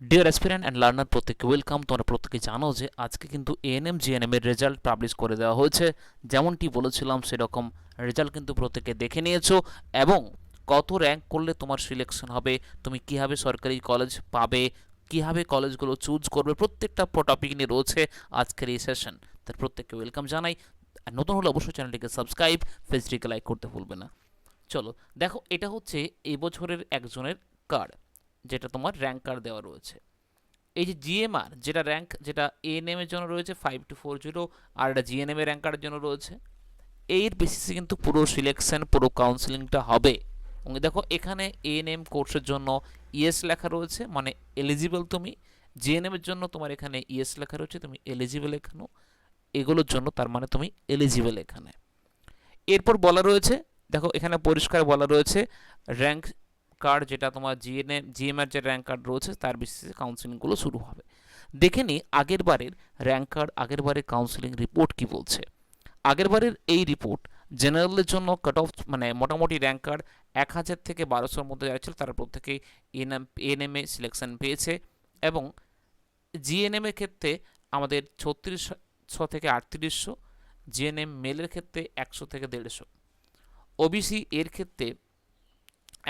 Deer aspirant and learner প্রত্যেককে welcome তোমরা প্রত্যেকে জানো যে আজকে কিন্তু এএনএম জিএনএম এর রেজাল্ট পাবলিশ করে দেওয়া হয়েছে। যেমনটি বলেছিলাম, সেরকম রেজাল্ট কিন্তু প্রত্যেকে দেখে নিয়েছো। এবং কত র্যাঙ্ক করলে তোমার সিলেকশন হবে, তুমি কীভাবে সরকারি কলেজ পাবে, কীভাবে কলেজগুলো চুজ করবে, প্রত্যেকটা টপিক নিয়ে রয়েছে আজকের এই সেশন তার প্রত্যেককে ওয়েলকাম জানাই। আর নতুন হলে অবশ্যই চ্যানেলটিকে সাবস্ক্রাইব ফেসটিকে লাইক করতে ভুলবে না। চলো, দেখো, এটা হচ্ছে এবছরের একজনের কার্ড যেটা তোমার র্যাঙ্ক কার্ড দেওয়া রয়েছে। এই যে জিএমআর যেটা র্যাঙ্ক যেটা এএনএম এর জন্য রয়েছে ফাইভ টু ফোর জিরো আর এটা জিএনএম এর র্যাঙ্ক কার্ডের জন্য রয়েছে। এর বেসিসে কিন্তু পুরো সিলেকশন পুরো কাউন্সিলিংটা হবে। দেখো, এখানে এএনএম কোর্সের জন্য ইএস লেখা রয়েছে মানে এলিজিবল তুমি। জিএনএম এর জন্য তোমার এখানে ইএস লেখা রয়েছে, তুমি এলিজিবল এখানেও এগুলোর জন্য তার মানে তুমি এলিজিবল এখানে। এরপর বলা রয়েছে, দেখো, এখানে পরিষ্কার বলা রয়েছে র্যাঙ্ক কার্ড যেটা তোমার জিএনএ জিএমআর যে র্যাঙ্ক কার্ড রয়েছে, তার বেসিসে কাউন্সিলিংগুলো শুরু হবে। দেখে নিই আগের বারের র্যাঙ্ক কার্ড আগের বারের কাউন্সিলিং রিপোর্ট কি বলছে। আগের বারের এই রিপোর্ট জেনারেলের জন্য কাট অফ মানে মোটামুটি র্যাঙ্ক কার্ড এক হাজার থেকে বারোশোর মধ্যে যারা ছিল, তারা প্রত্যেকেই এনএম এএনএমএ সিলেকশন পেয়েছে এবং জিএনএম এর ক্ষেত্রে আমাদের ছত্রিশশো থেকে আটত্রিশশো জিএনএম মেলের ক্ষেত্রে একশো থেকে দেড়শো। ওবিসি এর ক্ষেত্রে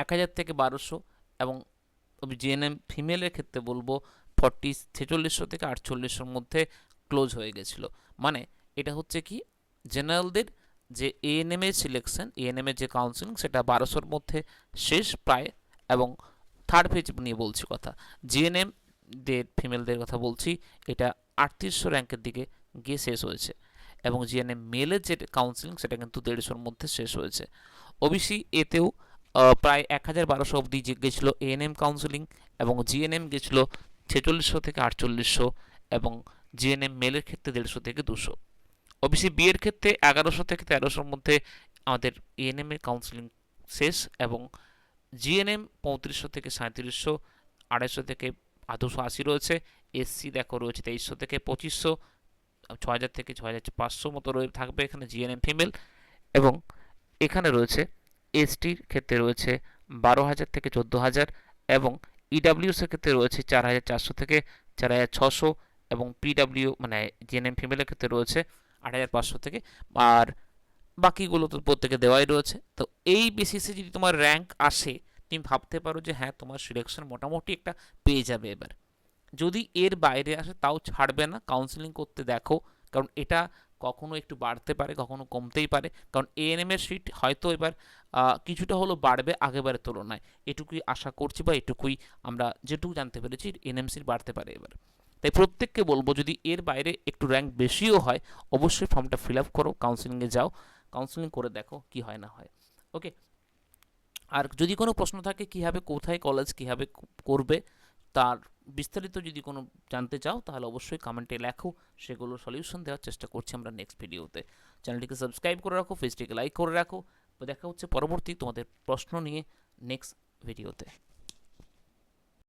এক হাজার থেকে বারোশো এবং জিএনএম ফিমেলের ক্ষেত্রে বলব ফর্টি ছেচল্লিশশো থেকে আটচল্লিশশোর মধ্যে ক্লোজ হয়ে গেছিল। মানে এটা হচ্ছে কি? জেনারেলদের যে এএনএম এর সিলেকশন এএনএম এর যে কাউন্সিলিং সেটা বারোশোর মধ্যে শেষ প্রায় এবং থার্ড পেজ নিয়ে বলছি কথা। জিএনএম দের ফিমেলদের কথা বলছি, এটা আটত্রিশশো র্যাঙ্কের দিকে গিয়ে শেষ হয়েছে এবং জিএনএম মেলের যে কাউন্সিলিং সেটা কিন্তু দেড়শোর মধ্যে শেষ হয়েছে। ওবিসি এতেও প্রায় এক হাজার বারোশো অবধি গেছিল এএনএম কাউন্সিলিং এবং জিএনএম গেছিল ছেচল্লিশশো থেকে আটচল্লিশশো এবং জিএনএম মেলের ক্ষেত্রে দেড়শো থেকে দুশো। ওবিসি বি এর ক্ষেত্রে এগারোশো থেকে তেরোশোর মধ্যে আমাদের এএনএম এর কাউন্সিলিং শেষ এবং জিএনএম পঁয়ত্রিশশো থেকে সাঁত্রিশশো আড়াইশো থেকে দুশো আশি রয়েছে এসসি দেখো রয়েছে তেইশশো থেকে পঁচিশশো ছ হাজার থেকে ছ হাজার পাঁচশো মতো রয়ে থাকবে এখানে জিএনএম ফিমেল এবং এখানে রয়েছে এসটির ক্ষেত্রে রয়েছে বারো হাজার থেকে চোদ্দ হাজার এবং ইডাব্লিউসের ক্ষেত্রে রয়েছে চার হাজার চারশো থেকে চার হাজার ছশো এবং পিডাব্লিউ মানে জিএনএম ফিমেলের ক্ষেত্রে রয়েছে আট হাজার পাঁচশো থেকে। আর বাকিগুলো তো প্রত্যেকে দেওয়াই রয়েছে। তো এই বেসিসে যদি তোমার র্যাঙ্ক আসে, তুমি ভাবতে পারো যে হ্যাঁ তোমার সিলেকশন মোটামুটি একটা পেয়ে যাবে এবার। যদি এর বাইরে আসে, তাও ছাড়বে না। কাউন্সিলিং করতে দেখো। কারণ এটা কখনো একটু বাড়তে পারে, কখনো কমতেই পারে। কারণ এএনএম এর সিট হয়তো এবার কিছুটা হলো বাড়বে আগেবারের তুলনায়। এটুকুই আশা করছি বা এটুকুই আমরা যেটুকু জানতে পেরেছি এনএমসির বাড়তে পারে এবার। তাই প্রত্যেককে বলব, যদি এর বাইরে একটু র্যাঙ্ক বেশিও হয়, অবশ্যই ফর্মটা ফিল আপ করো কাউন্সিলিংয়ে যাও কাউন্সিলিং করে দেখো কি হয় না হয়। ওকে আর যদি কোনো প্রশ্ন থাকে, কীভাবে, কোথায় কলেজ কীভাবে করবে, তার বিস্তারিত যদি কোনো জানতে চাও, তাহলে অবশ্যই কমেন্টে লেখো, সেগুলো সলিউশন দেওয়ার চেষ্টা করছি আমরা নেক্সট ভিডিওতে চ্যানেলটিকে সাবস্ক্রাইব করে রাখো ফেসটিকে লাইক করে রাখো। দেখা হচ্ছে পরবর্তী তোমাদের প্রশ্ন নিয়ে নেক্সট ভিডিওতে